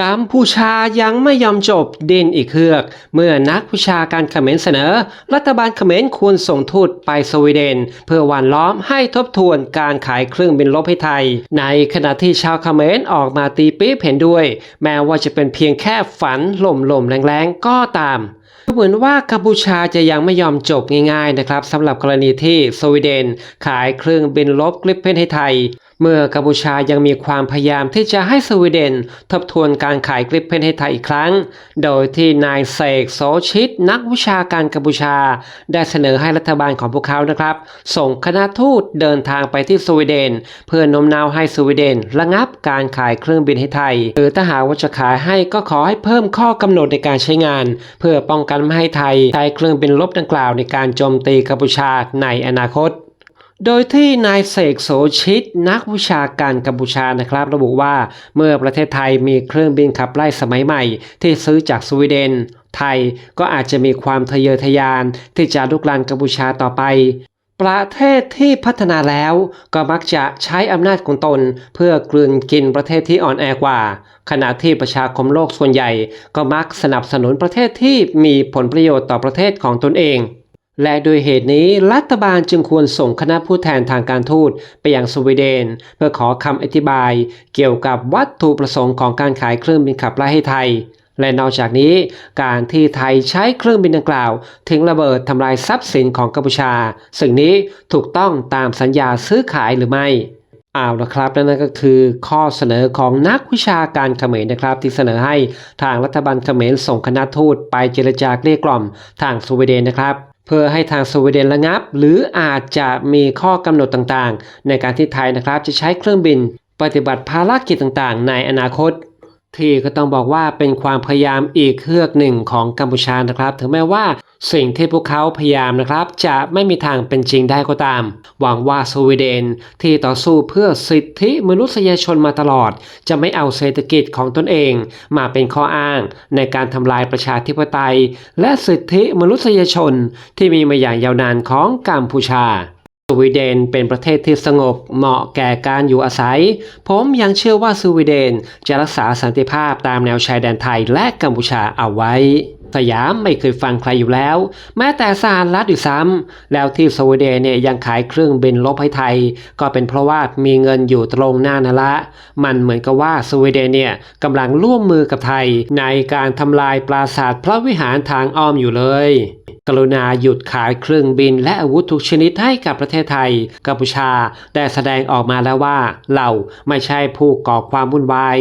กัมพูชายังไม่ยอมจบดินอีกเฮือก เมื่อนักวิชาการเขมรเสนอ รัฐบาลเขมรควรส่งทูตไปสวีเดน เพื่อหวานล้อมให้ทบทวนการขายเครื่องบินรบให้ไทย ในขณะที่ชาวเขมรออกมาตีปี๊บเห็นด้วย แม้ว่าจะเป็นเพียงแค่ฝันหล่มๆแรงๆ ก็ตามเหมือนว่ากัมพูชาจะยังไม่ยอมจบง่ายๆนะครับสำหรับกรณีที่สวีเดนขายเครื่องบินลบกริปเพนให้ไทย เมื่อกัมพูชายังมีความพยายามที่จะให้สวีเดน ทบทวนการขายกริปเพนให้ไทยอีกครั้ง โดยที่นายเสกโซชิตนักวิชาการกัมพูชา ได้เสนอให้รัฐบาลของพวกเขานะครับ ส่งคณะทูตเดินทางไปที่สวีเดน เพื่อโน้มน้าวให้สวีเดน ระงับการขายเครื่องบินให้ไทย หรือถ้าหากว่าจะขายให้ก็ขอให้เพิ่มข้อกำหนดในการใช้งาน เพื่อป้องกันไม่ให้ไทยใช้เครื่องบินลบดังกล่าวในการโจมตีกัมพูชาในอนาคต โดยที่นายเสกโสชิตนักวิชาการกัมพูชานะครับ ระบุว่าเมื่อประเทศไทยมีเครื่องบินขับไล่สมัยใหม่ ที่ซื้อจากสวีเดน ไทยก็อาจจะมีความทะเยอทะยานที่จะลุกลานกัมพูชาต่อไป ประเทศที่พัฒนาแล้วก็มักจะใช้อำนาจของตน เพื่อกลืนกินประเทศที่อ่อนแอกว่า ขณะที่ประชาคมโลกส่วนใหญ่ ก็มักสนับสนุนประเทศที่มีผลประโยชน์ต่อประเทศของตนเอง และโดยเหตุนี้รัฐบาลจึงควรส่งคณะผู้แทนทางการทูตไปยังสวีเดน เพื่อขอคำอธิบายเกี่ยวกับวัตถุประสงค์ของการขายเครื่องบินขับไล่ให้ไทย และนอกจากนี้ การที่ไทยใช้เครื่องบินดังกล่าวทิ้งระเบิดทำลายทรัพย์สินของกัมพูชา สิ่งนี้ถูกต้องตามสัญญาซื้อขายหรือไม่เอาละครับและนั่นก็คือข้อเสนอของนักวิชาการเขมรนะครับ ที่เสนอให้ทางรัฐบาลเขมรส่งคณะทูตไปเจรจาเกลี้ยกล่อมทางสวีเดนนะครับ เพื่อให้ทางสวีเดนระงับ หรืออาจจะมีข้อกำหนดต่างๆ ในการที่ไทยนะครับจะใช้เครื่องบิน ปฏิบัติภารกิจต่างๆ ในอนาคต ที่ก็ต้องบอกว่าเป็นความพยายามอีกเครือกหนึ่งของกัมพูชานะครับ ถึงแม้ว่า สิ่งที่พวกเขาพยายามนะครับ จะไม่มีทางเป็นจริงได้ก็ตาม หวังว่าสวีเดนที่ต่อสู้เพื่อสิทธิมนุษยชนมาตลอด จะไม่เอาเศรษฐกิจของตนเอง มาเป็นข้ออ้างในการทำลายประชาธิปไตย และสิทธิมนุษยชนที่มีมาอย่างยาวนานของกัมพูชาสวีเดนเป็นประเทศที่สงบเหมาะแก่การอยู่อาศัย ผมยังเชื่อว่าสวีเดนจะรักษาสันติภาพตามแนวชายแดนไทยและกัมพูชาเอาไว้ สยามไม่เคยฟังใครอยู่แล้ว แม้แต่สหรัฐอยู่ซ้ำแล้วที่สวีเดนเนี่ยยังขายเครื่องบินลบให้ไทย ก็เป็นเพราะว่ามีเงินอยู่ตรงหน้านั่นละ มันเหมือนกับว่าสวีเดนเนี่ยกำลังร่วมมือกับไทย ในการทำลายปราสาทพระวิหารทางอ้อมอยู่เลย กรุณาหยุดขายเครื่องบินและอาวุธทุกชนิดให้กับประเทศไทย กัมพูชาได้แสดงออกมาแล้วว่า เราไม่ใช่ผู้ก่อความวุ่นวาย